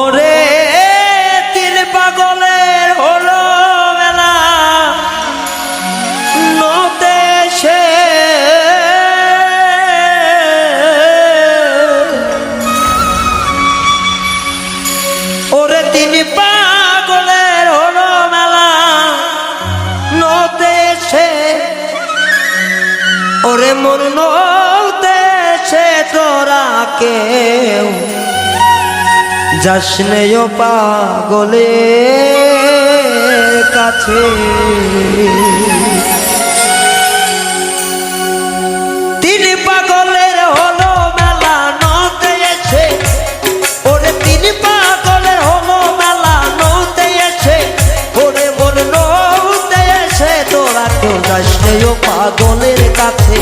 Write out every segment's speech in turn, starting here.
ওরে তিল পাগলের হলো মেলা। নতে সে ওরে, তিনি পাগলের হলো মেলা। নতে সে ওরে, মন নতে সে তোরা কেউ যাসনেও পাগলের কাছে। তিনি পাগলের হলো মেলা ওরে পাগলের হলো মেলা ওরে তোরা কেউ যাসনেও পাগলের কাছে।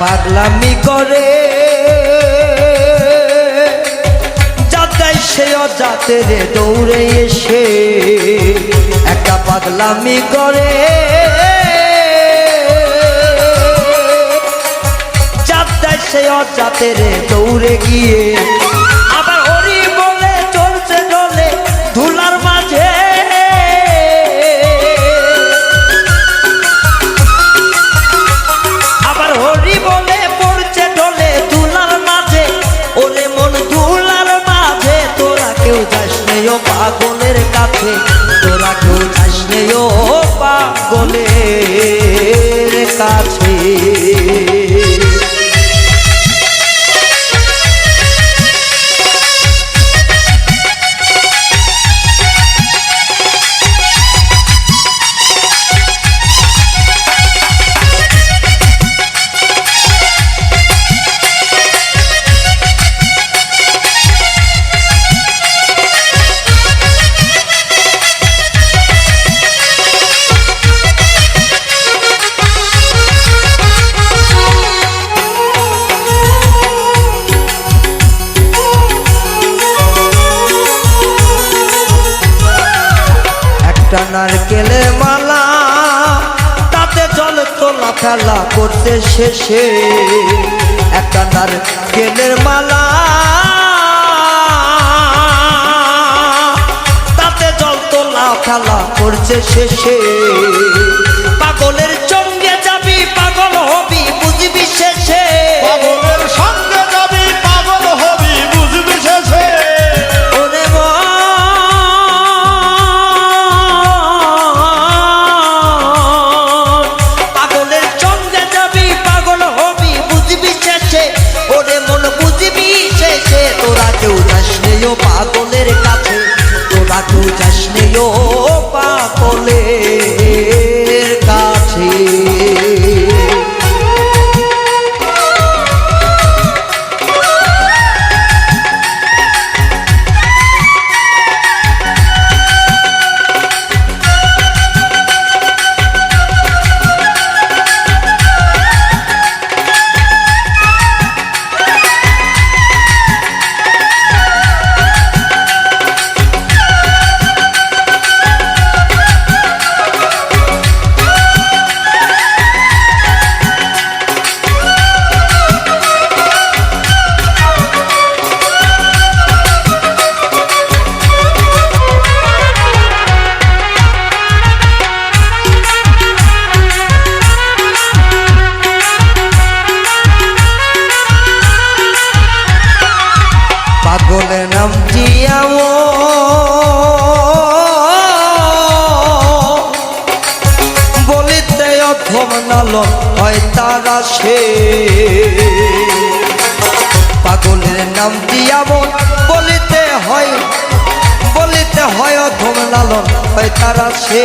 পাগলামি করে। যাতাই সে অজাতে রে দৌড়ে এসে একটা পাগলামি করে। যাতে সে অজাতে রে দৌড়ে গিয়ে কাছে তোরা কেউ নেই ও পাগলের কাছে। একটা নারকেলে মালা, তাতে জল তোলা খেলা করতে শেষে। একটা নারকেলের মালা, তাতে জল তোলা খেলা করছে শেষে। পাগলের আসে পাগলের নাম কি মন বলিতে হয় বলিতে হয় অধম লালন হয় তারা সে।